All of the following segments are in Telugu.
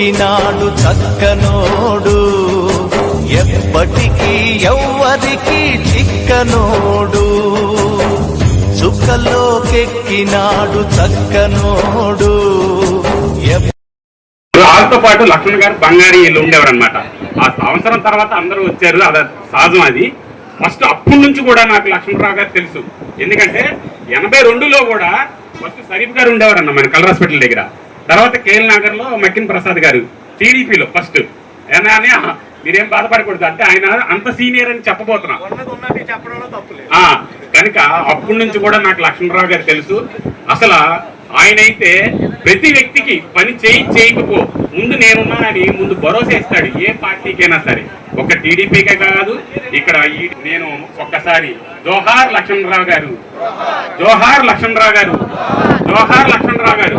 కెక్కినాడు చక్కనోడు. ఎప్పటికీ ఎవ్వరికి చిక్కనోడు. చుక్కలోకెక్కినాడు చక్కనోడు. వాళ్ళతో పాటు లక్ష్మణ్ గారు బంగారీ వీళ్ళు ఉండేవారనమాట ఆ సంవత్సరం తర్వాత అందరూ వచ్చారు. అది సహజం అది. ఫస్ట్ అప్పటి నుంచి కూడా నాకు లక్ష్మణరావు గారు తెలుసు. ఎందుకంటే ఎనభై రెండులో కూడా ఫస్ట్ షరీఫ్ గారు ఉండేవారన్న మన కలర్ హాస్పిటల్ దగ్గర. తర్వాత కేఎల్ నగర్లో మక్కిన్ ప్రసాద్ గారు టీడీపీలో ఫస్ట్. అని మీరేం బాధపడకూడదు. అంటే ఆయన అంత సీనియర్ అని చెప్పబోతున్నా. కనుక అప్పటి నుంచి కూడా నాకు లక్ష్మణరావు గారు తెలుసు. అసలు ఆయన అయితే ప్రతి వ్యక్తికి పని చేయి చేయకపో. ముందు నేనున్నానని ముందు భరోసా ఇస్తాడు. ఏ పార్టీకైనా సరే. ఒక టీడీపీకే కాదు ఇక్కడ నేను ఒక్కసారి జోహార్ లక్ష్మణరావు గారు. జోహార్ లక్ష్మణరావు గారు. జోహార్ లక్ష్మణరావు గారు.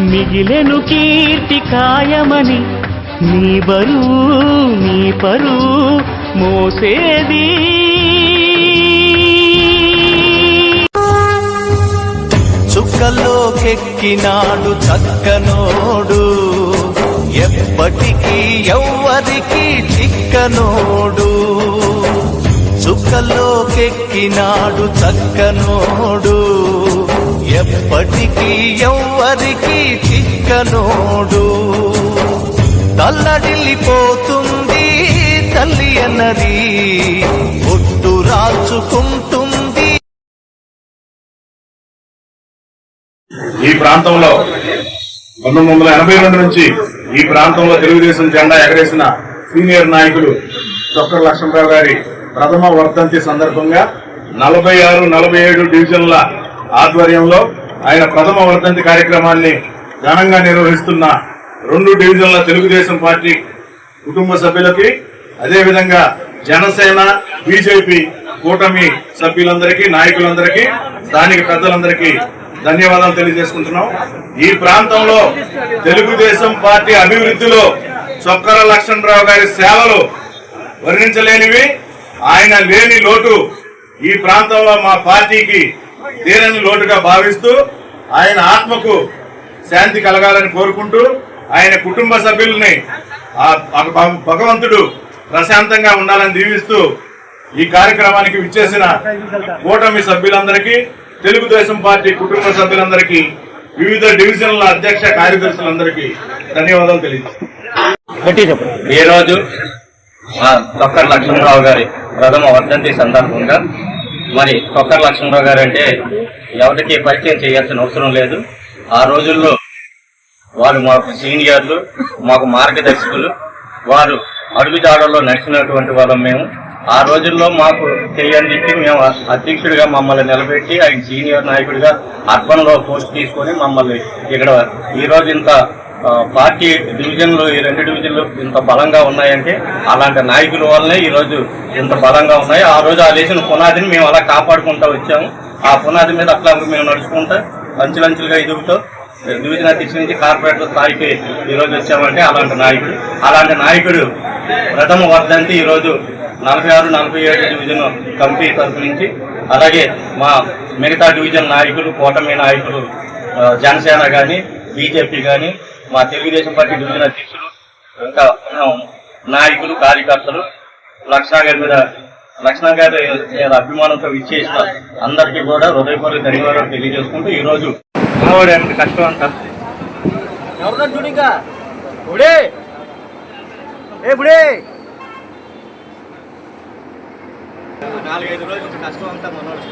మిగిలెను కీర్తి కాయమని నీ బరువు నీ పరువు మోసేది. చుక్కలోకెక్కినాడు చక్కనోడు ఎప్పటికీ ఎవ్వరికి చిక్కనోడు. చుక్కలోకెక్కినాడు చక్కనోడు ఎప్పటికీ ఎవ్వరికి చిక్కనోడు. తల్లడిల్లిపోతుంది తల్లి అన్నది ఒట్టు రాచుకుంటుంది ఈ ప్రాంతంలో పంతొమ్మిది వందల ఎనభై రెండు నుంచి ఈ ప్రాంతంలో తెలుగుదేశం జెండా ఎగరేసిన సీనియర్ నాయకులు డాక్టర్ లక్ష్మణరావు గారి ప్రథమ వర్ధంతి సందర్భంగా నలభై ఆరు నలభై ఏడు డివిజన్ల ఆధ్వర్యంలో ఆయన ప్రథమ వర్ధంతి కార్యక్రమాన్ని ఘనంగా నిర్వహిస్తున్న రెండు డివిజన్ల తెలుగుదేశం పార్టీ కుటుంబ సభ్యులకి అదేవిధంగా జనసేన బీజేపీ కూటమి సభ్యులందరికీ నాయకులందరికీ స్థానిక పెద్దలందరికీ ధన్యవాదాలు తెలియజేసుకుంటున్నాం. ఈ ప్రాంతంలో తెలుగుదేశం పార్టీ అభివృద్ధిలో చొక్కర లక్ష్మణరావు గారి సేవలు వర్ణించలేనివి. ఆయన లేని లోటు ఈ ప్రాంతంలో మా పార్టీకి తీరని లోటుగా భావిస్తూ ఆయన ఆత్మకు శాంతి కలగాలని కోరుకుంటూ ఆయన కుటుంబ సభ్యుల్ని భగవంతుడు ప్రశాంతంగా ఉండాలని దీవిస్తూ ఈ కార్యక్రమానికి విచ్చేసిన కూటమి సభ్యులందరికీ తెలుగుదేశం పార్టీ కుటుంబ సభ్యులందరికీ వివిధ డివిజన్ల అధ్యక్ష కార్యదర్శులందరికీ ధన్యవాదాలు తెలియజేస్తాను ఈ రోజు లక్ష్మణరావు గారి ప్రథమ వర్ధంతి సందర్భంగా మరి కొక్కర్ లక్ష్మణరావు గారు అంటే ఎవరికి పరిచయం చేయాల్సిన అవసరం లేదు. ఆ రోజుల్లో వారు మాకు సీనియర్లు మాకు మార్గదర్శకులు వారు అడుగుజాడల్లో నడిచినటువంటి వాళ్ళం మేము. ఆ రోజుల్లో మాకు చెయ్యందించి మేము అధ్యక్షుడిగా మమ్మల్ని నిలబెట్టి ఆయన సీనియర్ నాయకుడిగా అర్బన్లో పోస్ట్ తీసుకొని మమ్మల్ని ఇక్కడ ఈ రోజు ఇంత పార్టీ డివిజన్లు ఈ రెండు డివిజన్లు ఇంత బలంగా ఉన్నాయంటే అలాంటి నాయకుల వల్లనే ఈరోజు ఇంత బలంగా ఉన్నాయి. ఆ రోజు ఆ లేచిన పునాదిని మేము అలా కాపాడుకుంటూ వచ్చాము. ఆ పునాది మీద అట్లా మేము నడుచుకుంటా అంచులంచులుగా ఎదుగుతూ డివిజన్ అధ్యక్షుడి నుంచి కార్పొరేటర్ స్థాయికి ఈరోజు వచ్చామంటే అలాంటి నాయకుడు అలాంటి నాయకుడు ప్రథమ వర్ధంతి ఈరోజు నలభై ఆరు నలభై ఏడు డివిజన్ కమిటీ తరఫు నుంచి అలాగే మా మిగతా డివిజన్ నాయకులు కూటమి నాయకులు జనసేన కానీ బీజేపీ కానీ మా తెలుగుదేశం పార్టీ డివిజన్ అధ్యక్షులు ఇంకా ఉన్న నాయకులు కార్యకర్తలు. లక్షణ గారి మీద లక్షణ గారి మీద అభిమానంతో విచ్చేసిన అందరికీ కూడా హృదయపూర్వక ధన్యవాదాలు తెలియజేసుకుంటూ ఈ రోజు ఎంత కష్టం అంతా ఎవరున్నారు చూడు ఇంకా? బుడే! ఏ బుడే! నాలుగైదు రోజుల నుంచి కష్టం అంతా మనోడు.